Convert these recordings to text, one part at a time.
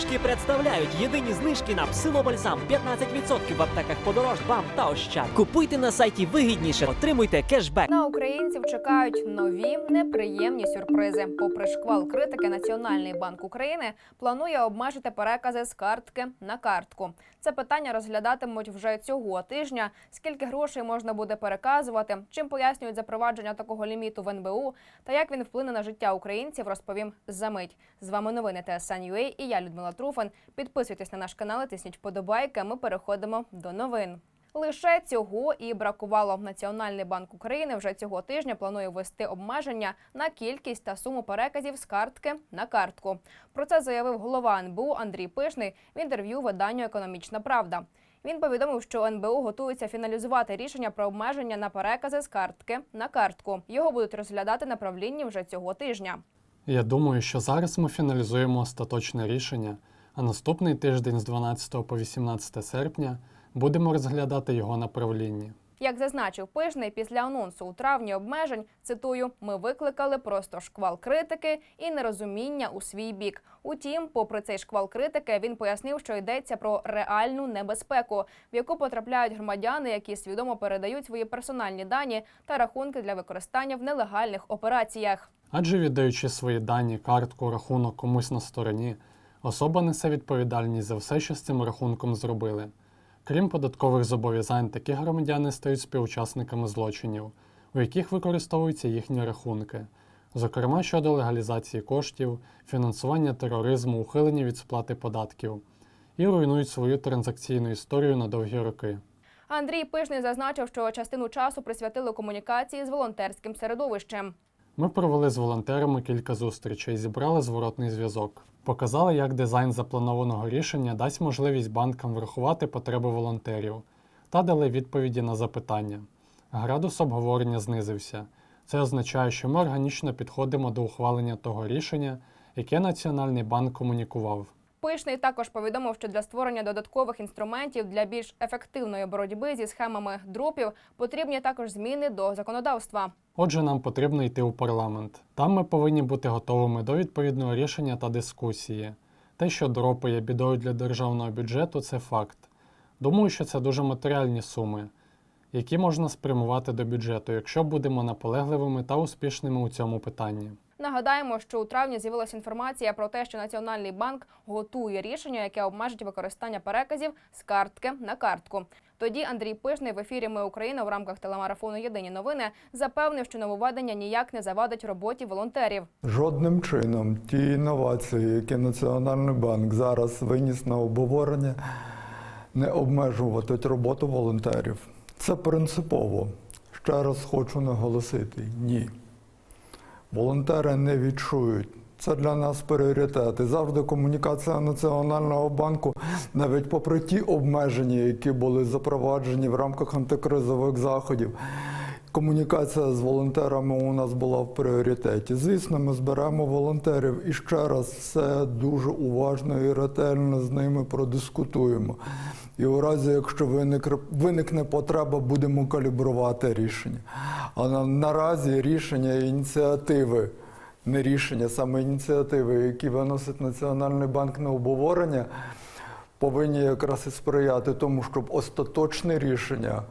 знижки представляють єдині знижки на псилобальзам 15% в аптеках подорож, бам та ощад. Купуйте на сайті вигідніше, отримуйте кешбек. На українців чекають нові неприємні сюрпризи. Попри шквал критики, Національний банк України планує обмежити перекази з картки на картку. Це питання розглядатимуть вже цього тижня. Скільки грошей можна буде переказувати, чим пояснюють запровадження такого ліміту в НБУ та як він вплине на життя українців, розповім за мить. З вами новини ТСН.UA і я Людмила Труфан. Підписуйтесь на наш канал, тисніть вподобайки. Ми переходимо до новин. Лише цього і бракувало. Національний банк України вже цього тижня планує ввести обмеження на кількість та суму переказів з картки на картку. Про це заявив голова НБУ Андрій Пишний в інтерв'ю виданню Економічна Правда. Він повідомив, що НБУ готується фіналізувати рішення про обмеження на перекази з картки на картку. Його будуть розглядати на правлінні вже цього тижня. Я думаю, що зараз ми фіналізуємо остаточне рішення, а наступний тиждень з 12 по 18 серпня будемо розглядати його на правлінні. Як зазначив Пишний, після анонсу у травні обмежень, цитую, ми викликали просто шквал критики і нерозуміння у свій бік. Утім, попри цей шквал критики, він пояснив, що йдеться про реальну небезпеку, в яку потрапляють громадяни, які свідомо передають свої персональні дані та рахунки для використання в нелегальних операціях. Адже віддаючи свої дані, картку, рахунок комусь на стороні, особа несе відповідальність за все, що з цим рахунком зробили. Крім податкових зобов'язань, такі громадяни стають співучасниками злочинів, у яких використовуються їхні рахунки, зокрема щодо легалізації коштів, фінансування тероризму, ухилення від сплати податків, і руйнують свою транзакційну історію на довгі роки. Андрій Пишний зазначив, що частину часу присвятили комунікації з волонтерським середовищем. Ми провели з волонтерами кілька зустрічей, зібрали зворотний зв'язок. Показали, як дизайн запланованого рішення дасть можливість банкам врахувати потреби волонтерів та дали відповіді на запитання. Градус обговорення знизився. Це означає, що ми органічно підходимо до ухвалення того рішення, яке Національний банк комунікував. Пишний також повідомив, що для створення додаткових інструментів для більш ефективної боротьби зі схемами дропів потрібні також зміни до законодавства. Отже, нам потрібно йти у парламент. Там ми повинні бути готовими до відповідного рішення та дискусії. Те, що дропи є бідою для державного бюджету, це факт. Думаю, що це дуже матеріальні суми, які можна спрямувати до бюджету, якщо будемо наполегливими та успішними у цьому питанні. Нагадаємо, що у травні з'явилася інформація про те, що Національний банк готує рішення, яке обмежить використання переказів з картки на картку. Тоді Андрій Пишний в ефірі Ми Україна в рамках телемарафону Єдині новини запевнив, що нововведення ніяк не завадить роботі волонтерів. Жодним чином ті інновації, які Національний банк зараз виніс на обговорення, не обмежуватимуть роботу волонтерів. Це принципово. Ще раз хочу наголосити: ні. Волонтери не відчують. Це для нас пріоритет. І завжди комунікація Національного банку, навіть попри ті обмеження, які були запроваджені в рамках антикризових заходів, комунікація з волонтерами у нас була в пріоритеті. Звісно, ми зберемо волонтерів і ще раз все дуже уважно і ретельно з ними продискутуємо. І у разі, якщо виникне, потреба, будемо калібрувати рішення. А наразі рішення ініціативи, не рішення, саме ініціативи, які виносить Національний банк на обговорення, повинні якраз і сприяти тому, щоб остаточне рішення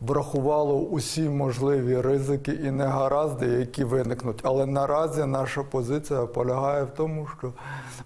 врахувало усі можливі ризики і негаразди, які виникнуть. Але наразі наша позиція полягає в тому, що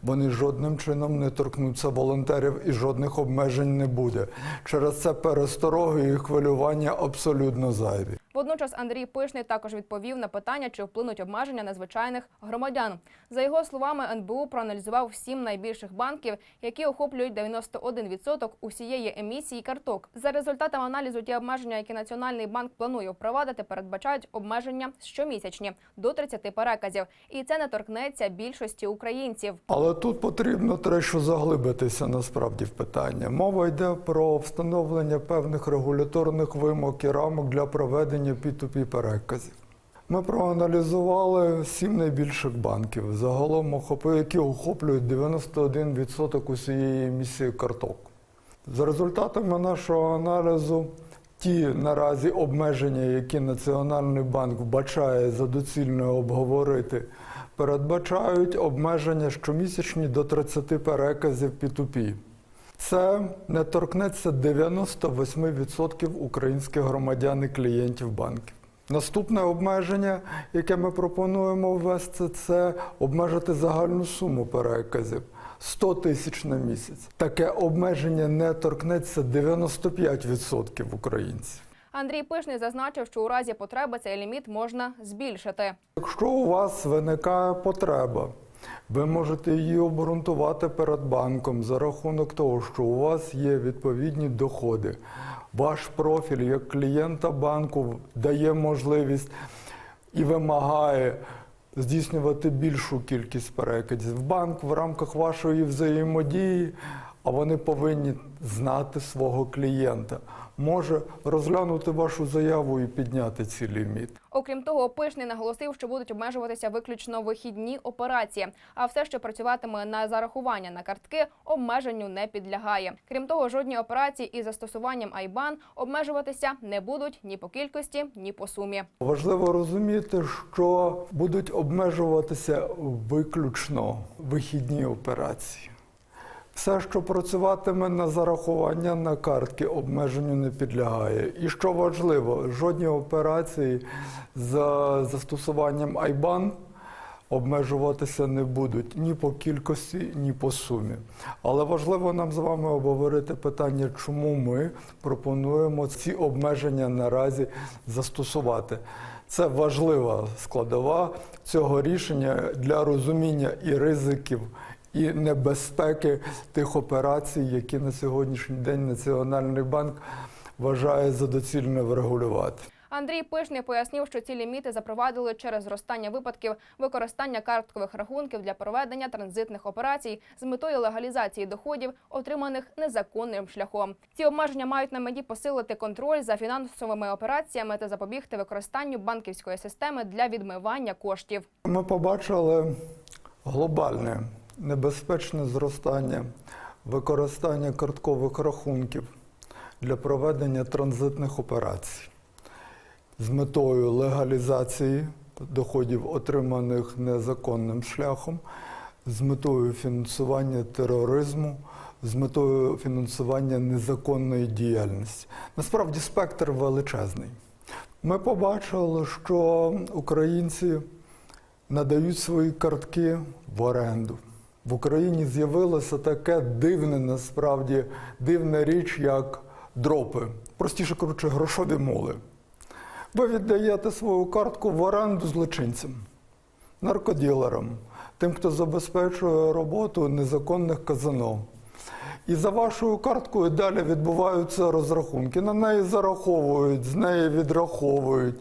вони жодним чином не торкнуться волонтерів і жодних обмежень не буде. Через це перестороги і хвилювання абсолютно зайві. Водночас Андрій Пишний також відповів на питання, чи вплинуть обмеження на звичайних громадян. За його словами, НБУ проаналізував сім найбільших банків, які охоплюють 91% усієї емісії карток. За результатами аналізу, ті обмеження, які Національний банк планує впровадити, передбачають обмеження щомісячні до 30 переказів, і це не торкнеться більшості українців. Але тут потрібно трохи заглибитися насправді в питання. Мова йде про встановлення певних регуляторних вимог і рамок для проведення P2P переказів. Ми проаналізували сім найбільших банків, загалом які охоплюють 91% усієї емісії карток. За результатами нашого аналізу, ті наразі обмеження, які Національний банк вбачає за доцільне обговорити передбачають обмеження щомісячні до 30 переказів P2P. Це не торкнеться 98% українських громадян і клієнтів банків. Наступне обмеження, яке ми пропонуємо ввести, це обмежити загальну суму переказів 100 тисяч на місяць. Таке обмеження не торкнеться 95% українців. Андрій Пишний зазначив, що у разі потреби цей ліміт можна збільшити. Якщо у вас виникає потреба, ви можете її обґрунтувати перед банком за рахунок того, що у вас є відповідні доходи. Ваш профіль як клієнта банку дає можливість і вимагає здійснювати більшу кількість перекидів в Банк в рамках вашої взаємодії, а вони повинні знати свого клієнта. Може розглянути вашу заяву і підняти ці ліміт. Окрім того, Пишний наголосив, що будуть обмежуватися виключно вихідні операції, а все, що працюватиме на зарахування на картки, обмеженню не підлягає. Крім того, жодні операції із застосуванням IBAN обмежуватися не будуть ні по кількості, ні по сумі. Важливо розуміти, що будуть обмежуватися виключно вихідні операції. Все, що працюватиме на зарахування на картки, обмеженню не підлягає. І що важливо, жодні операції з застосуванням IBAN обмежуватися не будуть ні по кількості, ні по сумі. Але важливо нам з вами обговорити питання, чому ми пропонуємо ці обмеження наразі застосувати. Це важлива складова цього рішення для розуміння і ризиків, і небезпеки тих операцій, які на сьогоднішній день Національний банк вважає за доцільне врегулювати. Андрій Пишний пояснив, що ці ліміти запровадили через зростання випадків використання карткових рахунків для проведення транзитних операцій з метою легалізації доходів, отриманих незаконним шляхом. Ці обмеження мають на меті посилити контроль за фінансовими операціями та запобігти використанню банківської системи для відмивання коштів. Ми побачили глобальне небезпечне зростання використання карткових рахунків для проведення транзитних операцій з метою легалізації доходів, отриманих незаконним шляхом, з метою фінансування тероризму, з метою фінансування незаконної діяльності. Насправді спектр величезний. Ми побачили, що українці надають свої картки в оренду. В Україні з'явилося таке дивне, насправді дивна річ, як дропи. Простіше кажучи, грошові моли. Ви віддаєте свою картку в оренду злочинцям, наркоділерам, тим, хто забезпечує роботу незаконних казино. І за вашою карткою далі відбуваються розрахунки. На неї зараховують, з неї відраховують.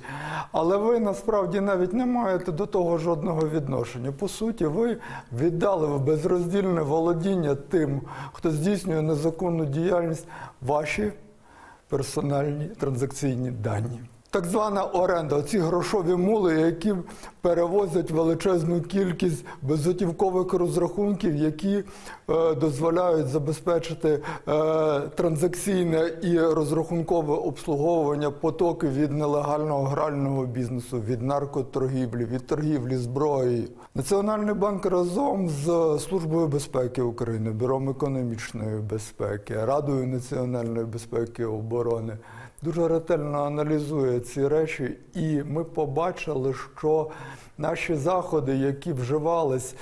Але ви насправді навіть не маєте до того жодного відношення. По суті, ви віддали в безроздільне володіння тим, хто здійснює незаконну діяльність, ваші персональні транзакційні дані. Так звана оренда, ці грошові мули, які перевозять величезну кількість безготівкових розрахунків, які е, дозволяють забезпечити е, транзакційне і розрахункове обслуговування потоків від нелегального грального бізнесу, від наркоторгівлі, від торгівлі зброєю. Національний банк разом з Службою безпеки України, Бюром економічної безпеки, Радою національної безпеки і оборони дуже ретельно аналізує ці речі, і ми побачили, що наші заходи, які вживались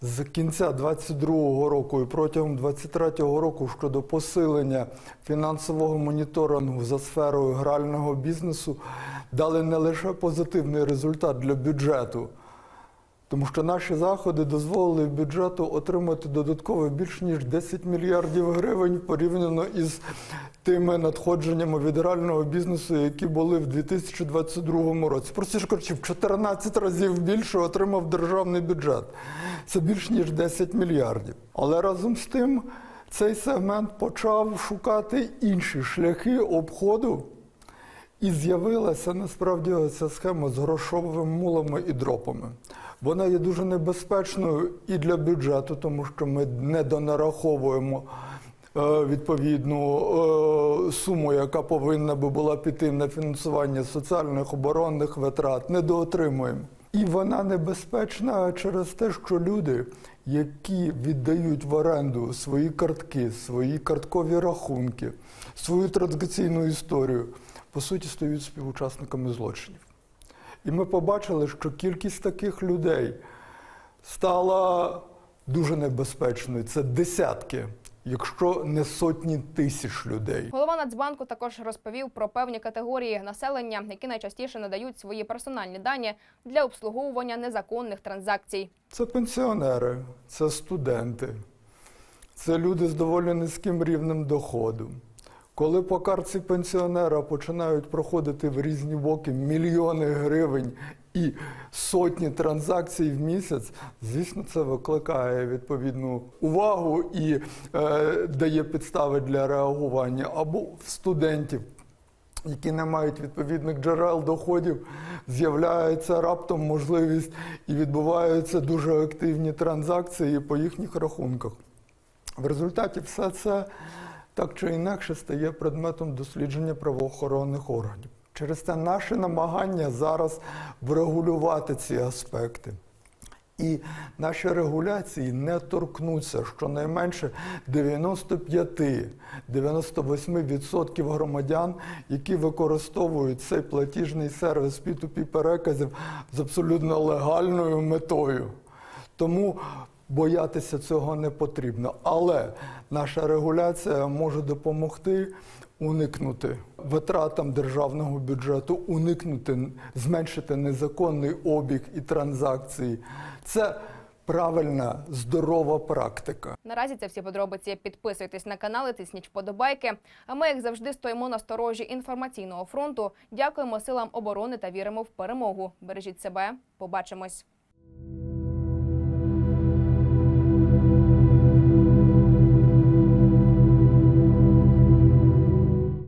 з кінця 22-го року і протягом 23-го року щодо посилення фінансового моніторингу за сферою грального бізнесу, дали не лише позитивний результат для бюджету. Тому що наші заходи дозволили бюджету отримати додатково більш ніж 10 мільярдів гривень порівняно із тими надходженнями від реального бізнесу, які були в 2022 році. Простіше кажучи, в 14 разів більше отримав державний бюджет. Це більш ніж 10 мільярдів. Але разом з тим цей сегмент почав шукати інші шляхи обходу. І з'явилася насправді ця схема з грошовими мулами і дропами. Вона є дуже небезпечною і для бюджету, тому що ми не донараховуємо е, відповідну е, суму, яка повинна би була піти на фінансування соціальних оборонних витрат, недоотримуємо. І вона небезпечна через те, що люди, які віддають в оренду свої картки, свої карткові рахунки, свою транзакційну історію, по суті, стають співучасниками злочинів. І ми побачили, що кількість таких людей стала дуже небезпечною. Це десятки, якщо не сотні тисяч людей. Голова Нацбанку також розповів про певні категорії населення, які найчастіше надають свої персональні дані для обслуговування незаконних транзакцій. Це пенсіонери, це студенти, це люди з доволі низьким рівнем доходу. Коли по картці пенсіонера починають проходити в різні боки мільйони гривень і сотні транзакцій в місяць, звісно, це викликає відповідну увагу і е, дає підстави для реагування або в студентів які не мають відповідних джерел доходів, з'являється раптом можливість і відбуваються дуже активні транзакції по їхніх рахунках. В результаті все це так чи інакше стає предметом дослідження правоохоронних органів. Через це наше намагання зараз врегулювати ці аспекти. І наші регуляції не торкнуться щонайменше 95-98% громадян, які використовують цей платіжний сервіс P2P переказів з абсолютно легальною метою. Тому боятися цього не потрібно. Але наша регуляція може допомогти уникнути витратам державного бюджету, уникнути, зменшити незаконний обіг і транзакції. Це правильна, здорова практика. Наразі це всі подробиці. Підписуйтесь на канал, і тисніть вподобайки. А ми, як завжди, стоїмо на сторожі інформаційного фронту. Дякуємо силам оборони та віримо в перемогу. Бережіть себе. Побачимось.